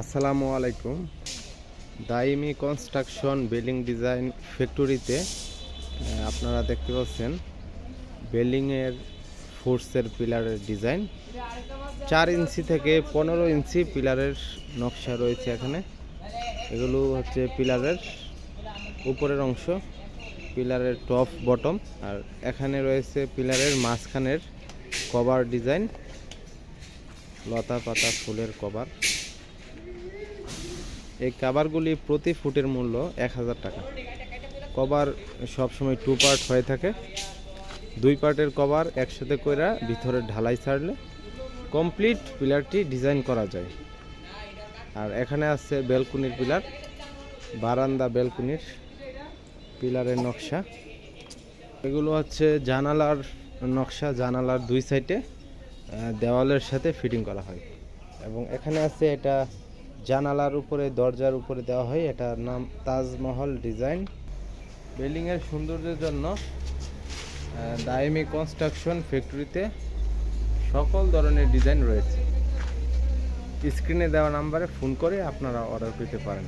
আসসালামু আলাইকুম। দাইমি construction building design ফ্যাক্টরিতে আপনারা দেখতে পাচ্ছেন বিল্ডিংয়ের ফোর্সের পিলারের ডিজাইন। চার ইঞ্চি থেকে পনেরো ইঞ্চি পিলারের নকশা রয়েছে এখানে। এগুলো হচ্ছে পিলারের উপরের অংশ, পিলারের টপ, বটম। আর এখানে রয়েছে পিলারের মাঝখানের কভার ডিজাইন, লতা পাতা ফুলের কভার। এই কাভারগুলি প্রতি ফুটের মূল্য এক হাজার টাকা। কভার সবসময় টু পার্ট হয়ে থাকে। দুই পার্টের কভার একসাথে কইরা ভিতরে ঢালাই ছাড়লে কমপ্লিট পিলারটি ডিজাইন করা যায়। আর এখানে আছে বেলকুনির পিলার, বারান্দা বেলকুনির পিলারের নকশা। এগুলো হচ্ছে জানালার নকশা, জানালার দুই সাইডে দেওয়ালের সাথে ফিটিং করা হয়। এবং এখানে আছে এটা জানালার উপরে দরজার উপরে দেওয়া হয়। এটার নাম তাজমহল ডিজাইন। বিল্ডিংয়ের সৌন্দর্যের জন্য আহ, কনস্ট্রাকশন ফ্যাক্টরিতে সকল ধরনের ডিজাইন রয়েছে। স্ক্রিনে দেওয়া নাম্বারে ফোন করে আপনারা অর্ডার পেতে পারেন।